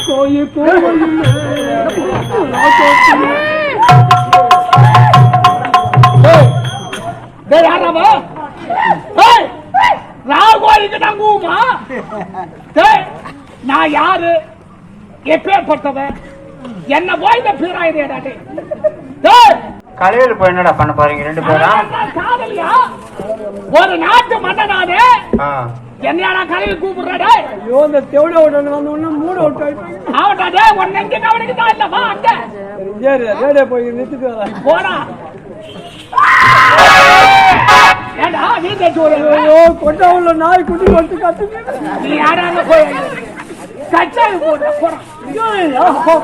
கோயில் கோவில் யாராவா ராகோலிக்கு தங்குமா டேய், நான் யாரு எப்பேற்பட்டவன் என்ன போய் இந்த பீராயிரேடா டேய் டேய், கலையில் போய் என்னடா பண்ண போறீங்க? ரெண்டு பேரும் காதலியா ஒரு நாட்டு மன்னனானே. ஆ. என்னடா கலையை கூப்பிடுறா? ஐயோ இந்த தெவிட விட்டு வந்த உடனே மூட விட்டு அவன்டா டேய் உன்னை எங்க கவனிக்கு தான் இல்ல வா அங்க. சரி ரேடியோ போய் நிறுத்திட்டு வரேன் போடா. ஏண்டா நீ தேச்சு ஐயோ கொட்டா உள்ள நாய் குட்டி கொட்டு கத்துக்கு நீ யாராங்க போய்? கச்சாரி போடுற போறான் ஏம்பா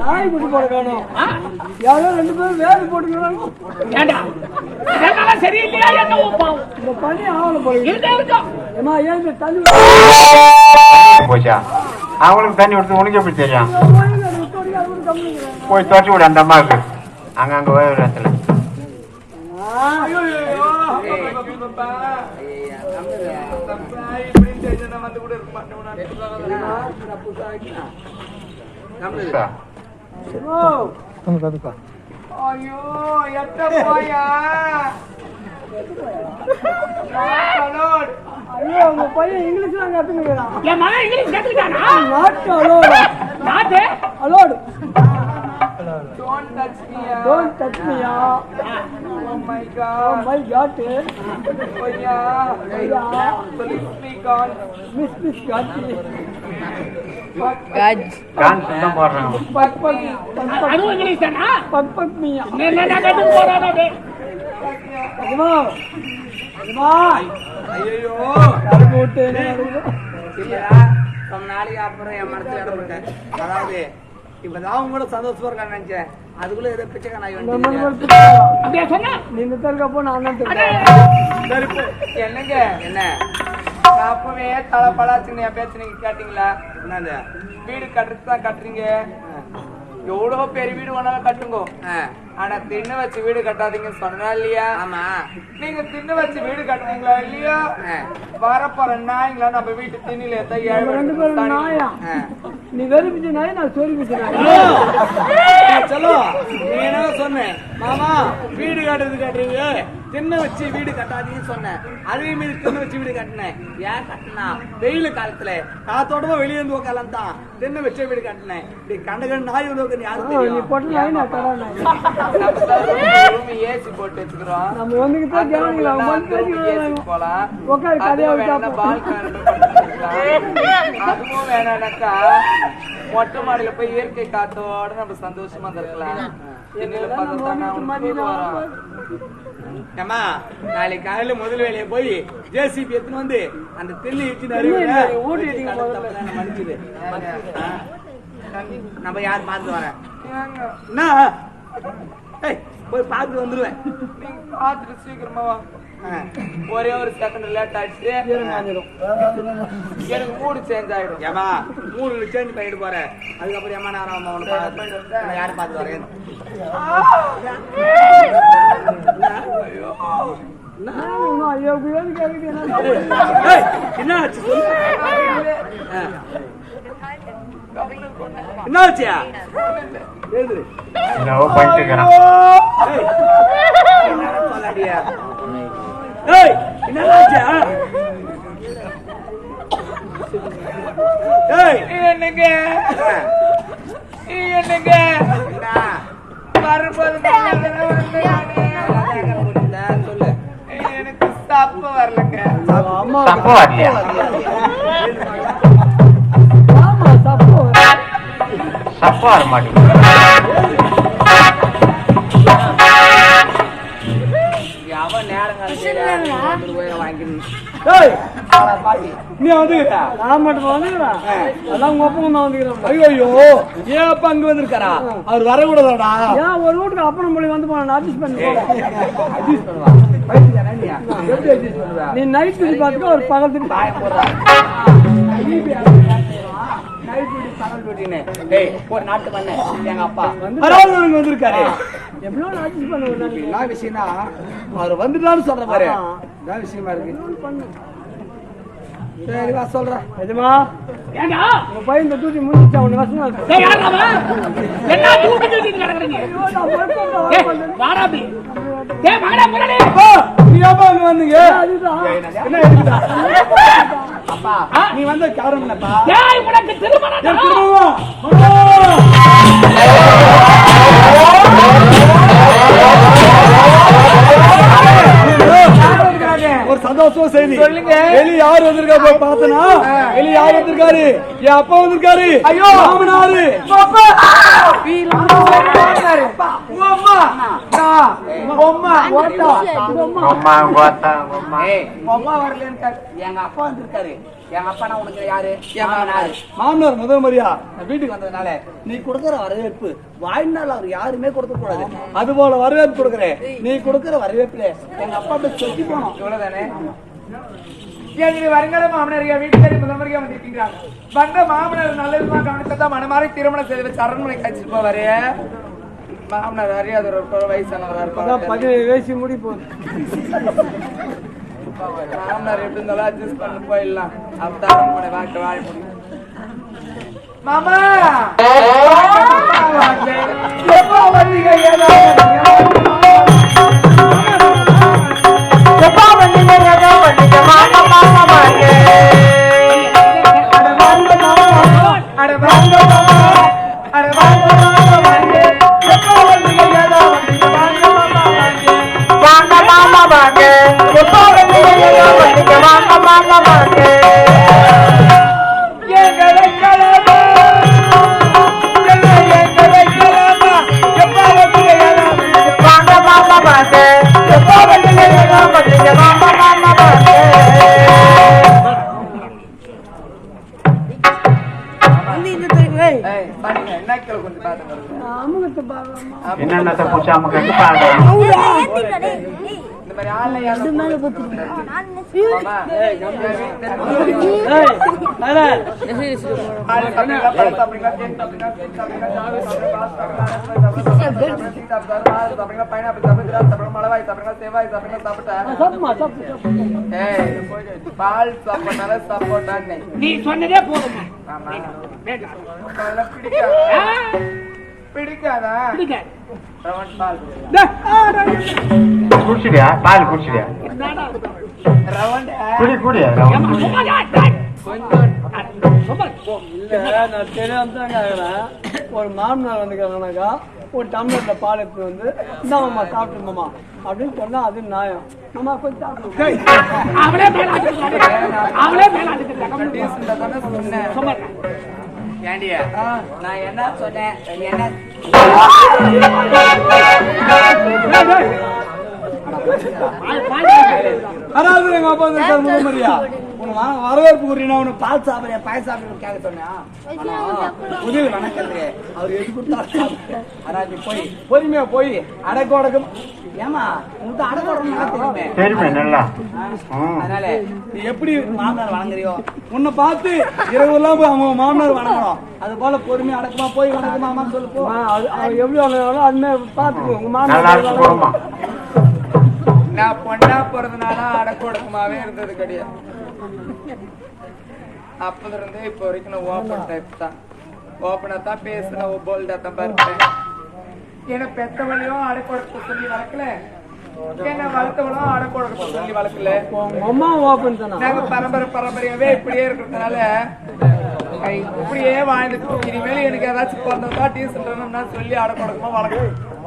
நாய் குட்டி போட யாரோ ரெண்டு பேரும் வேலை போட்டுக்கிறாங்க சரியில்லையா என்ன இந்த போடுங்க ஏன் தண்ணி போச்சா அவங்களுக்கு தண்ணி கொடுத்து உனக்கு எப்படி தெரியும் போய் அதை விடு அந்த அம்மாவுக்கு அங்க அங்க போய் ஒரு இடத்துல புதுசா. ஐயோ எத்த போயா ஐயோ உங்க பையன் இங்கிலீஷ் தான் கத்துக்கிறான் என் மகன் இங்கிலீஷ் கத்துக்கிட்டானா நாட்டு அலோடு நாட்டு அலோடு Don't touch me. Don't touch மீயா Oh my oh god. My god Oh yeah. me God. English தானா? பக் பக் மீயா நீ என்ன கத்து போறானே டேய். அம்மா. அம்மா. ஐயோ? இல்லையா? ரொம்ப நாளைக்கு அப்புறம் என் மனசுல இடப்பட்டேன் அதாவது இப்பதான் அவங்க கூட சந்தோஷமா இருக்கான்னு நினைச்சேன். அதுக்குள்ள ஏதோ பிச்சை நான் தான் என்னங்க? என்ன? நான் அப்பவே தலை படாச்சுன்னு என் பேச்சு நீங்க கேட்டீங்களா? என்னது? வீடு கட்டுறது தான் கட்டுறீங்க? எவ்வளவு பெரிய வீடு வேணாலும் கட்டுங்க. ஆனா திண்ணு வச்சு வீடு கட்டாதீங்கன்னு சொன்னா இல்லையா? ஆமா. நீங்க திண்ணு வச்சு வீடு கட்டுறீங்களா இல்லையா? வரப்போற நாய்ங்களா நம்ம வீட்டு திண்ணில. நீ வெறி பிச்சை நாய் நான் சோறு பிச்சை நாய் செல்லோ. நீ என்ன சொன்னேன் மாமா வீடு கட்டுறது கட்டுறீங்க? திண்ணை வச்சு வீடு கட்டாதீங்கன்னு சொன்னேன். அதே மீறி திண்ணை வச்சு வீடு கட்டினேன். ஏன் கட்டினா? வெயில் காலத்துல காத்தோட்டமா வெளியே இருந்து உட்காலாம் தான். திண்ணை வச்சே வீடு கட்டினேன். இப்படி கண்ட கண்ட நாய் உருவாக்குன்னு யாரும் நாய் ஏசி போட்டு வச்சுக்கிறோம். நம்ம வந்து போலாம். விட்டா அதுவும் வேணாம்னாக்கா மொட்டை மாடியில போய் இயற்கை காத்தோட நம்ம சந்தோஷமா இருக்கலாம் ஏம்மா நாளைக்கு காலையில முதல் வேலையை போய் ஜேசிபி எடுத்துன்னு வந்து அந்த தெல்லி முதல்ல. மன்னிச்சுது நம்ம யார் பார்த்து வரேன் என்ன? ஏய், போய் பார்த்து வந்துருவேன். பார்த்துட்டு சீக்கிரமா வா. ஒரே ஒரு செகண்ட் லேட் ஆயிடுச்சு. எனக்கு மூடு சேஞ்ச் ஆயிடும். ஏமா மூடு சேஞ்ச் பண்ணிட்டு போறேன் அதுக்கப்புறம் ஏமா நேரம் ஆகும் அவனை பார்த்து நான் யாரை பார்த்து வரேன் என்ன ஆச்சு என்ன ஆச்சியா எழுதுரு என்னங்க என்னங்க? எனக்கு தப்பு வரலங்க தப்பு வரலையா தப்பா வர மாட்டேங்குது அவன் நேரம் வாங்கிடணும் பாட்டி நீ வந்துக்கிட்டா? நான் மட்டும் வந்துக்கிறேன். அதான் உங்க அப்பா தான் வந்துக்கிறேன் ஐயோ ஏன் அப்பா அங்க வந்திருக்காரா? அவர் வரக்கூடாதாடா ஏன் ஒரு வீட்டுக்கு அப்பன மொழி வந்து போன அட்ஜஸ்ட் பண்ணி அட்ஜஸ்ட் பண்ணுவா? நீ? நைட் திருப்பி பார்த்துக்க ஒரு பகல் திருப்பி பாயம் போடுறா. ஒரு நாட்டு மண்ணு எங்க அப்பா. வந்திருக்காரு. எவ்வளவு நாளைக்கு பண்ண விஷயம்னா அவர் வந்துட்டான்னு சொல்ற. என்ன விஷயமா இருக்கு? சரி வா சொல்றேன் எதுமா ஏண்டா உங்க பையன் இந்த தூக்கி உன்னை வசமா இருக்கு. டேய் யாரா அவன்? என்ன தூக்கி தூக்கிட்டு கிடக்குறீங்க ஏய் வாடா அப்படி. டேய் மகனே முன்னாடி நீ ஏப்பா இங்க வந்தீங்க? அதுதான். என்ன இருக்குதா அப்பா. நீ வந்த காரணம் என்னப்பா? டேய் உனக்கு திருமணம் யார் வந்திருக்கா போய் பார்த்தனா? வெளி யார் வந்திருக்காரு? என் அப்பா வந்திருக்காரு. ஐயோ! மாமனாரு. அம்மா கோத்தா அம்மா ஏய் அம்மா வரலன்னு எங்க அப்பா வந்திருக்காரு. எங்க அப்பா நான் உனக்கு யாரு? என் மாமனாரு. மாமனார் முதல் மரியா. வீட்டுக்கு வந்ததுனால நீ கொடுக்கிற வரவேற்பு வாழ்நாள் அவர் யாருமே கொடுக்க கூடாது அது போல வரவேற்பு கொடுக்குறேன். நீ கொடுக்கிற வரவேற்புல எங்க அப்பா சொத்தி போனோம். இவ்வளவுதானே? எங்க வருங்கால மாமனார் வீட்டுக்காரி முதல் முறையா வந்திருக்கீங்க வந்த மாமனார் நல்ல விதமா கவனித்தா மனமாறி திருமணம் செய்து வச்சு அரண்மனை கழிச்சிட்டு போவாரு? மாமனார் அறியாத ஒரு வயசானவரா இருப்பாரு. பதினேழு வயசு முடி போகுது. மாமனார் எப்படி இருந்தாலும் அட்ஜஸ்ட் பண்ணி போயிடலாம். அப்பதான் அரண்மனை வாழ்க்கை வாழ முடியும் மாமா! எப்போ பால் சாப்பிட்டனால சாப்பிட்டான்னே. நீ சொன்னதே போதும் பிடிக்காதா? பிடிக்காதா? குடிச்சிடியா பால் குடிச்சிடியா. குடி குடி நான் தெரியாம தான். ஒரு மாமனார் வந்துக்கிறாங்கனாக்கா ஒரு டம்ளர்ல பால் எடுத்து வந்து இந்தாம்மா சாப்பிட்டு மாமா அப்படின்னு சொன்னா அது நியாயம். மாமா கொஞ்சம் சாப்பிட்டு அவளே அவளே சொன்னேன். ஏண்டியா? நான் என்ன சொன்னேன்? என்ன? அதாவது எங்க அப்பா வந்திருக்காரு முதல் மரியா உனக்கு வர- வரவேற்பு கூறினா உனக்கு பால் சாப்பிடுறியா பாய் சாப்பிடுறியா கேட்க சொன்னேன் உதவி வணக்கத்துக்கு அவர் எது. ஆனா நீ போய் பொறுமையா போய் அடக்க உடக்கம். ஏமா உனக்கு அடக்க உடக்கம் அதனால நீ எப்படி மாமனார் வணங்குறியோ உன்னை பார்த்து இரவுலாம் போய் அவங்க மாமனார் வணங்கணும். அது போல பொறுமையா அடக்கமா போய் வணக்கம் மாமான்னு சொல்லு போ. எப்படி வந்தாலும் அதுமே பார்த்துக்கோ உங்க மாமனார் நான் பொண்ணா பிறந்தனால அடக்கொடக்கமாவே இருந்தது கிடையாது அப்பல இருந்து இப்போ வரைக்கும் நான் ஓப்பன் டைப் தான். ஓப்பனா தான் பேசுனேன் போல்டா தான் பார்ப்பேன் என்ன பெத்தவளையும் அடக்கொடக்க சொல்லி வளர்க்கல. என்ன வளர்த்தவளும் அடக்கொடக்க சொல்லி வளர்க்கல. அம்மா ஓப்பன் தானா? நாங்க பரம்பரை பரம்பரையாவே இப்படியே இருக்கிறதுனால இப்படியே வாழ்ந்துட்டு இனிமேல் எனக்கு ஏதாச்சும் பிறந்ததா டீசென்ட்னா சொல்லி அடக்கொடக்கமா வளர்க்கணும்.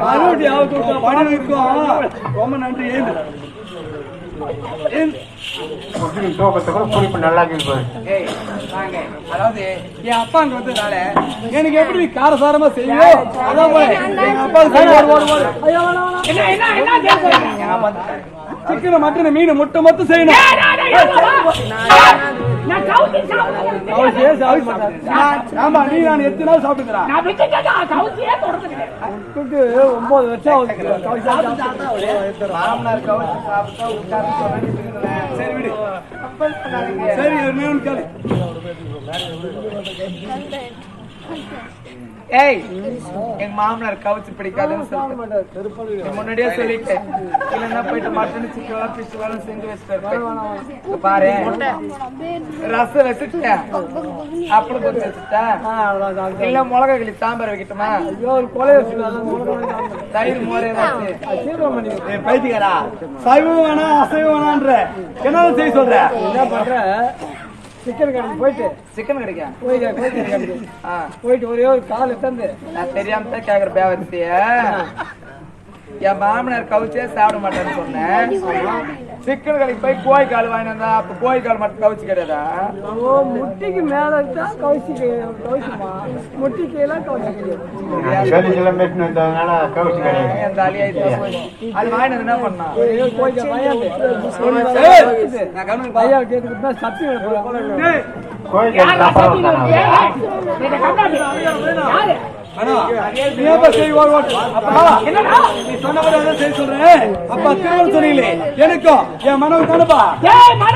மறுபடியும் ஆவத்து படம் இருக்கும் ரொம்ப நன்றி அதாவது என் எனக்கு எப்படி காரசாரமா செய்யும் அதான் எங்க அப்பா சிக்கன் மட்டன் மீன் முட்டை மட்டும் செய்யணும் நான் கவுத்தி சாப்பிடுறேன் அவசியே சாப்பிட மாட்டாரு ஆமா நீ நான் எத்தனை நாள் சாப்பிட்டுக்கிறேன் ஒன்பது வருஷம் கவுசி சாப்பிட்டு உட்கார்ந்து சொன்னா சரி விடு. சரி என்ன கேளு. ஏய் எங்க மாமனார் கவுச்சு பிடிக்காதுன்னு சொல்லிட்டு. முன்னாடியே சொல்லிட்டேன் இல்லைன்னா போயிட்டு மட்டன் சிக்கன் எல்லாம் பிச்சு எல்லாம் செஞ்சு வச்சுட்டு பாரு. ரசம் வச்சுட்டேன். அப்புறம் கொஞ்சம் வச்சுட்டேன். இல்ல மிளகா கிளி சாம்பார் வைக்கட்டுமா? ஐயோ ஒரு கொலை வச்சுருக்காங்க தயிர் மோரே பைத்தியக்காரா. சைவம் வேணாம் அசைவம் வேணான்ற. என்ன செய்ய சொல்ற? என்ன பண்ற? சிக்கன் கடைக்கு போயிட்டு. சிக்கன் கிடைக்கும் போய் கோயில் கடைக்கு ஆ. போயிட்டு ஒரே ஒரு கால் தந்து. நான் தெரியாம தான் கேக்குற பேவரத்திய என் மாமனார் கவுச்சே சாப்பிட மாட்டேன்னு சொன்னேன். சிக்கன் கடைக்கு போய் கோழி கால் வாங்கிட்டு வந்தா அப்ப கோழி கால் மட்டும் கவுச்சு கிடையாதா ஓ முட்டிக்கு மேல தான் கவுசி கவுசிமா முட்டிக்கு எல்லாம் கவுச்சு கிடையாது என் நீ ஏப்பா சரி ஓடு ஓடு அப்பா நீ சொன்ன மாதிரி அதான் செய்ய சொல்றேன் அப்பா திருவள்ளுவர் சொன்னீங்களே எனக்கும் என் மனைவி தானப்பா